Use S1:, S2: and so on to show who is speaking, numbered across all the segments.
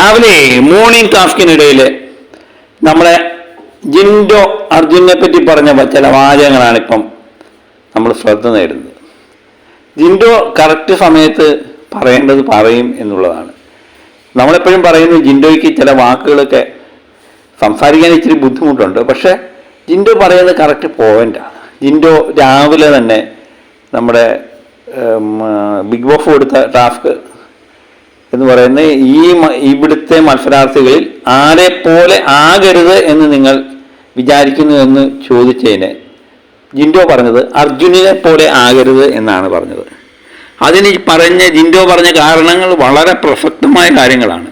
S1: രാവിലെ മോർണിംഗ് ടാസ്കിനിടയിൽ നമ്മളെ ജിൻഡോ അർജുനെ പറ്റി പറഞ്ഞ ചില വാചകങ്ങളാണ് ഇപ്പം നമ്മൾ ശ്രദ്ധ നേടുന്നത്. ജിൻഡോ കറക്റ്റ് സമയത്ത് പറയേണ്ടത് പറയും എന്നുള്ളതാണ്. നമ്മളെപ്പോഴും പറയുന്നത് ജിൻഡോയ്ക്ക് ചില വാക്കുകളൊക്കെ സംസാരിക്കാൻ ഇച്ചിരി ബുദ്ധിമുട്ടുണ്ട്. പക്ഷേ ജിൻഡോ പറയുന്നത് കറക്റ്റ് പോയിന്റാണ് ജിൻഡോ രാവിലെ തന്നെ നമ്മുടെ ബിഗ് ബോസ് കൊടുത്ത ടാസ്ക് എന്ന് പറയുന്നത് ഈ ഇവിടുത്തെ മത്സരാർത്ഥികളിൽ ആരെ പോലെ ആകരുത് എന്ന് നിങ്ങൾ വിചാരിക്കുന്നു എന്ന് ചോദിച്ചതിന് ജിൻഡോ പറഞ്ഞത് അർജുനെ പോലെ ആകരുത് എന്നാണ് പറഞ്ഞത്. അതിന് പറഞ്ഞ ജിൻഡോ പറഞ്ഞ കാരണങ്ങൾ വളരെ പ്രസക്തമായ കാര്യങ്ങളാണ്.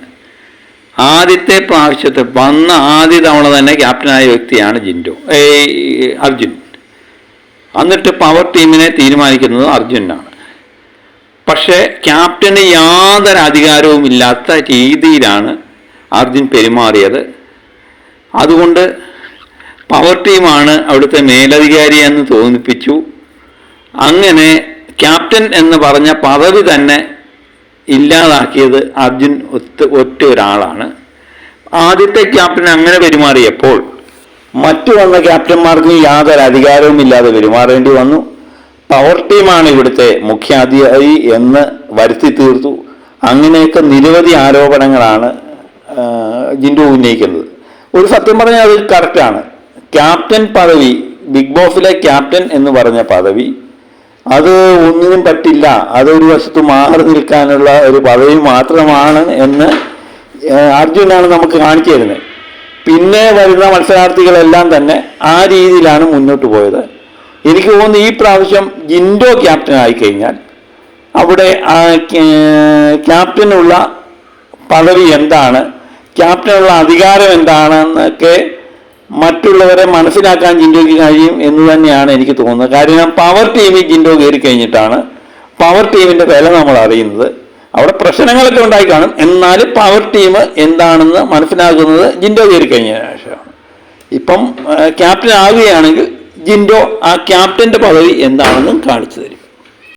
S1: ആദ്യത്തെ പ്രാവശ്യത്തെ വന്ന ആദ്യ തവണ തന്നെ ക്യാപ്റ്റനായ വ്യക്തിയാണ് ജിൻഡോ അർജുൻ. എന്നിട്ട് പവർ ടീമിനെ തീരുമാനിക്കുന്നത് അർജുനാണ്. പക്ഷേ ക്യാപ്റ്റന് യാതൊരു അധികാരവും ഇല്ലാത്ത രീതിയിലാണ് അർജുൻ പെരുമാറിയത്. അതുകൊണ്ട് പവർ ടീമാണ് അവിടുത്തെ മേലധികാരി എന്ന് തോന്നിപ്പിച്ചു. അങ്ങനെ ക്യാപ്റ്റൻ എന്ന് പറഞ്ഞ പദവി തന്നെ ഇല്ലാതാക്കിയത് അർജുൻ ഒത്ത് ഒറ്റ ഒരാളാണ്. ആദ്യത്തെ ക്യാപ്റ്റൻ അങ്ങനെ പെരുമാറിയപ്പോൾ മറ്റു വന്ന ക്യാപ്റ്റന്മാർക്ക് യാതൊരു അധികാരവും ഇല്ലാതെ പെരുമാറേണ്ടി വന്നു. പവർ ടീമാണ് ഇവിടുത്തെ മുഖ്യാധികാരി എന്ന് വരുത്തി തീർത്തു. അങ്ങനെയൊക്കെ നിരവധി ആരോപണങ്ങളാണ് ജിൻഡു ഉന്നയിക്കുന്നത്. ഒരു സത്യം പറഞ്ഞാൽ അത് കറക്റ്റാണ് ക്യാപ്റ്റൻ പദവി ബിഗ് ബോസിലെ ക്യാപ്റ്റൻ എന്ന് പറഞ്ഞ പദവി അത് ഒന്നിനും പറ്റില്ല. അതൊരു വശത്ത് മാറി നിൽക്കാനുള്ള ഒരു പദവി മാത്രമാണ് എന്ന് അർജുനാണ് നമുക്ക് കാണിച്ചു തരുന്നത്. പിന്നെ വരുന്ന മത്സരാർത്ഥികളെല്ലാം തന്നെ ആ രീതിയിലാണ് മുന്നോട്ട് പോയത്. എനിക്ക് തോന്നുന്നു ഈ പ്രാവശ്യം ജിൻഡോ ക്യാപ്റ്റൻ ആയിക്കഴിഞ്ഞാൽ അവിടെ ക്യാപ്റ്റനുള്ള പദവി എന്താണ് ക്യാപ്റ്റനുള്ള അധികാരം എന്താണെന്നൊക്കെ മറ്റുള്ളവരെ മനസ്സിലാക്കാൻ ജിൻഡോയ്ക്ക് കഴിയും എന്ന് തന്നെയാണ് എനിക്ക് തോന്നുന്നത്. കാരണം പവർ ടീമിൽ ജിൻഡോ കയറി കഴിഞ്ഞിട്ടാണ് പവർ ടീമിന്റെ വില നമ്മൾ അറിയുന്നത്. അവിടെ പ്രശ്നങ്ങളൊക്കെ ഉണ്ടായി കാണും. എന്നാലും പവർ ടീം എന്താണെന്ന് മനസ്സിലാക്കുന്നത് ജിൻഡോ കയറി കഴിഞ്ഞ ശേഷമാണ്. ഇപ്പം ക്യാപ്റ്റൻ ആവുകയാണെങ്കിൽ ജിൻഡോ ആ ക്യാപ്റ്റന്റെ പദവി എന്താണെന്നും കാണിച്ചു